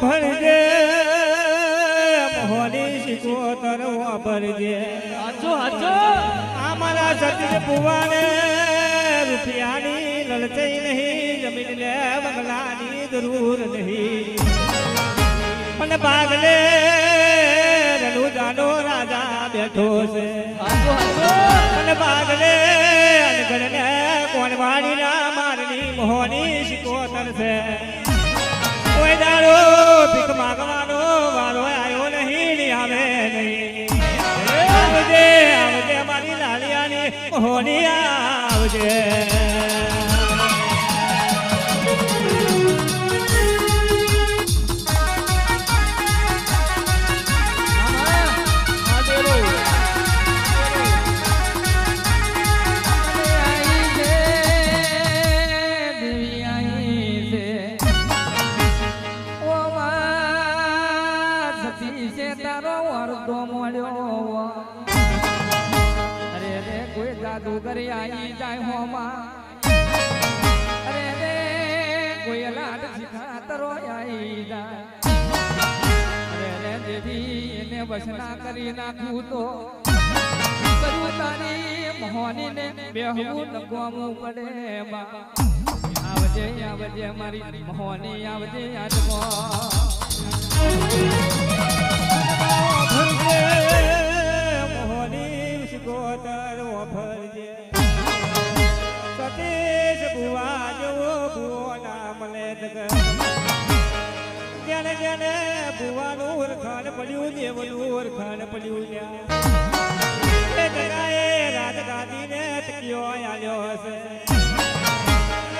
ભરજે મોહની શિકોતર ભરજે. હાચો હાચો. અમારા સતી પુવાને રૂપિયાની લલચઈ નહીં જમીન લે બંગલાની જરૂર નહીં. પણ ભાગલે રણુજાનો રાજા બેઠો છે. હાચો હાચો. મને ભાગલે વાણી ના મારની મોહની કોઈ દાડો ભીખ માગવાનો વારો આવ્યો નહીં આવે નહીં. આવજે આવજે મારી લાલિયાની મોહની આવજે. જાદુગર આઈ જાય હોમાં. અરે રે, કોઈ લાડ શિખાતરો આઈ જાય. અરે રે દેવી એને વસના કરી નાખું તો. કરું તારી મોહનીને બેહવું નગવામું પડે આવજે આવજે, મારી મોહની, આવજે ભરજે મોહની શિકોતર ભરજે સતીશ જેને જેને ભુવાનું ઓરખાણ પડ્યું દેવનું ઓરખાણ પડ્યું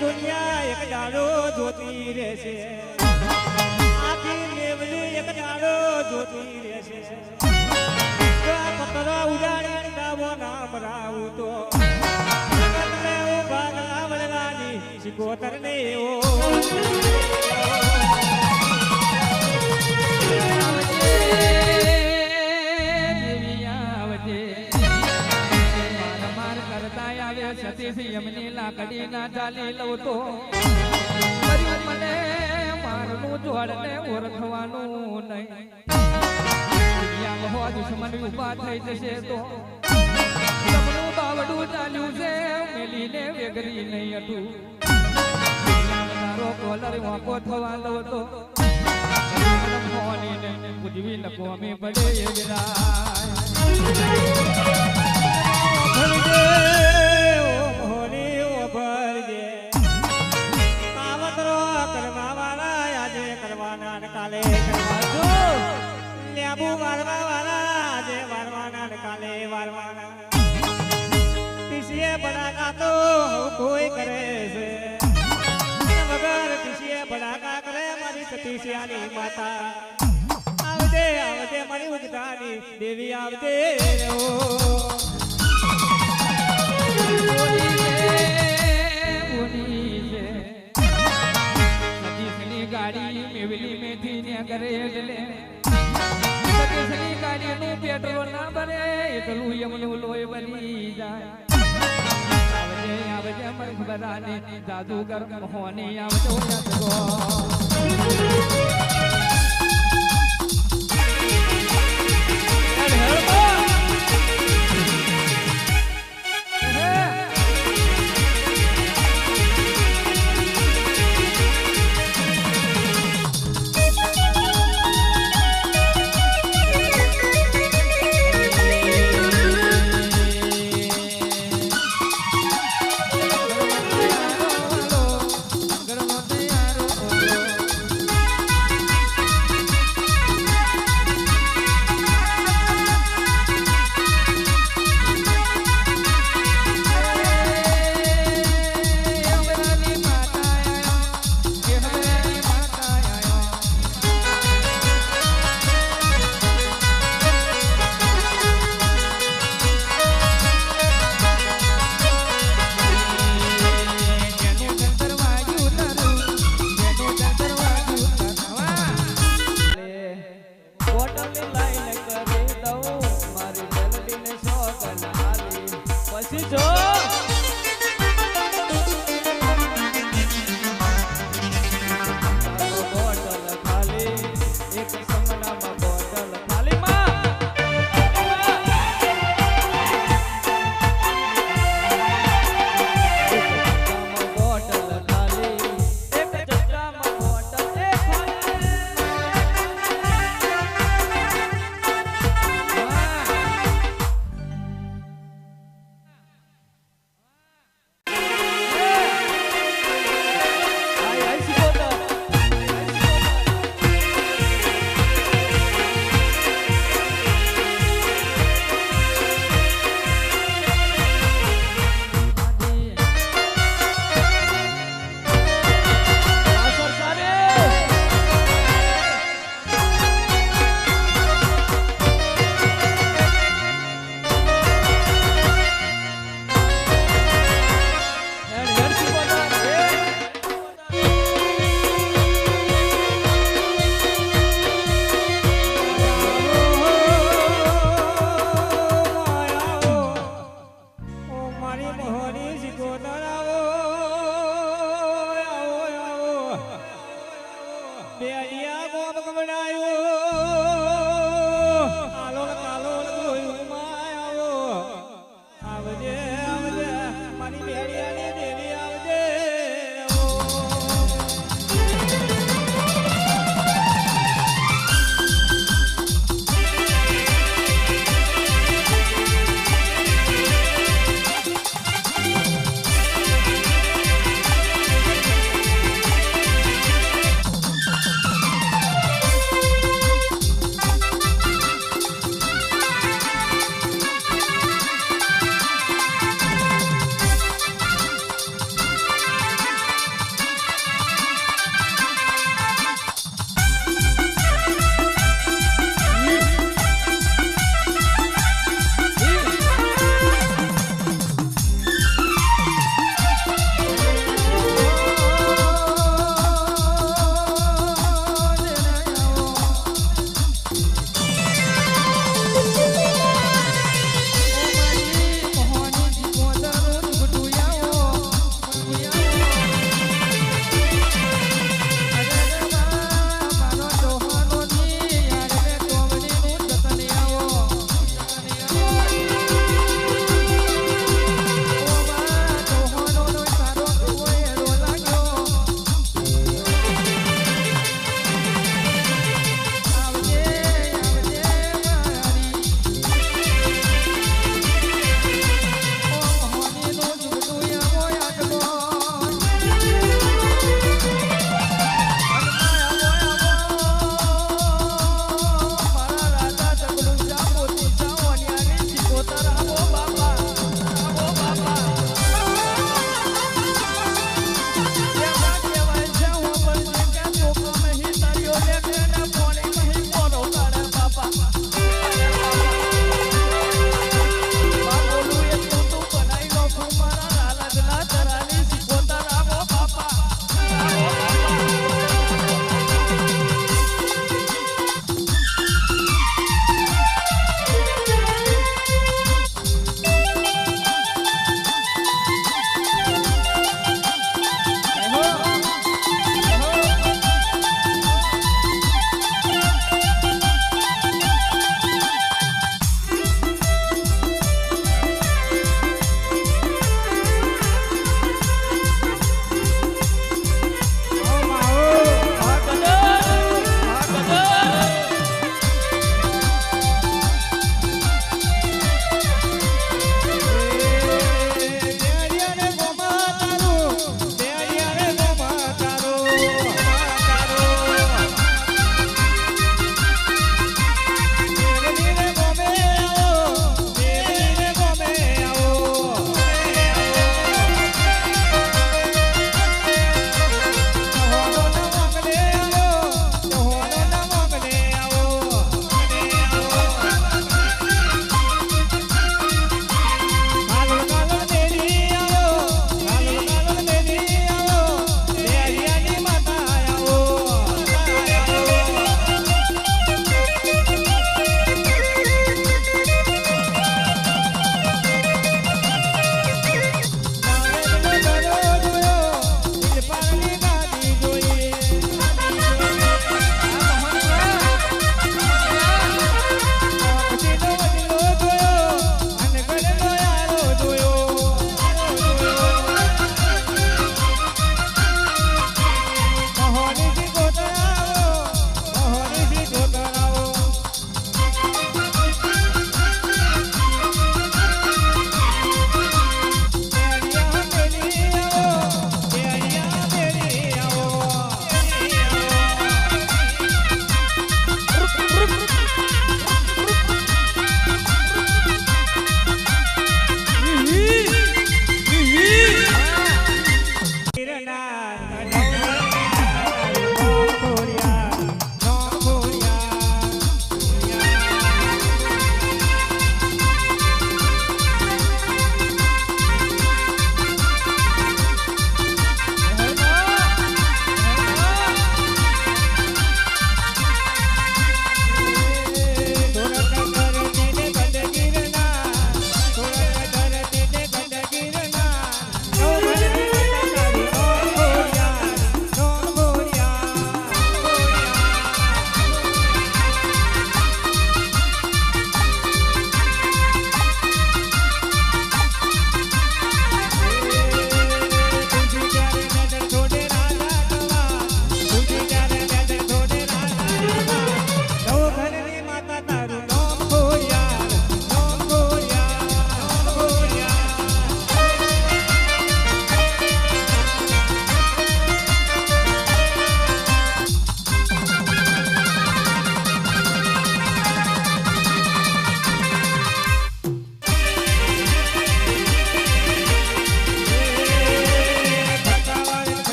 દુનિયા એક દાડો જોતી રહેશે. આખી મેવલી એક દાડો જોતી રહેશે. પતરા ઉડાડી દાવો નામ રાવું તો ના વળવાની શિકોતર ને એવો લાકડી ચાલી લઉં તો. મને મારનું જોડને ઓળખવાનું નહીં. દુશ્મન ઊભા થઈ જશે તો. બાવડું ચાલ્યું છે મેલીને વેગરી નહીં અટું તારો કોલર વાંકો થવા દો તો. મોહનીને ઉજવી નકો અમે પડે એ એટલું યમનું લોય બની જાય. આવજે આવજે મને બરાને જાદુગર મોહની આવજો બોટલની લાઈન કરી દઉં. મારી જલડીને શોખ નાલી પછી જો યાદ બેડિયા ગોપ કમડા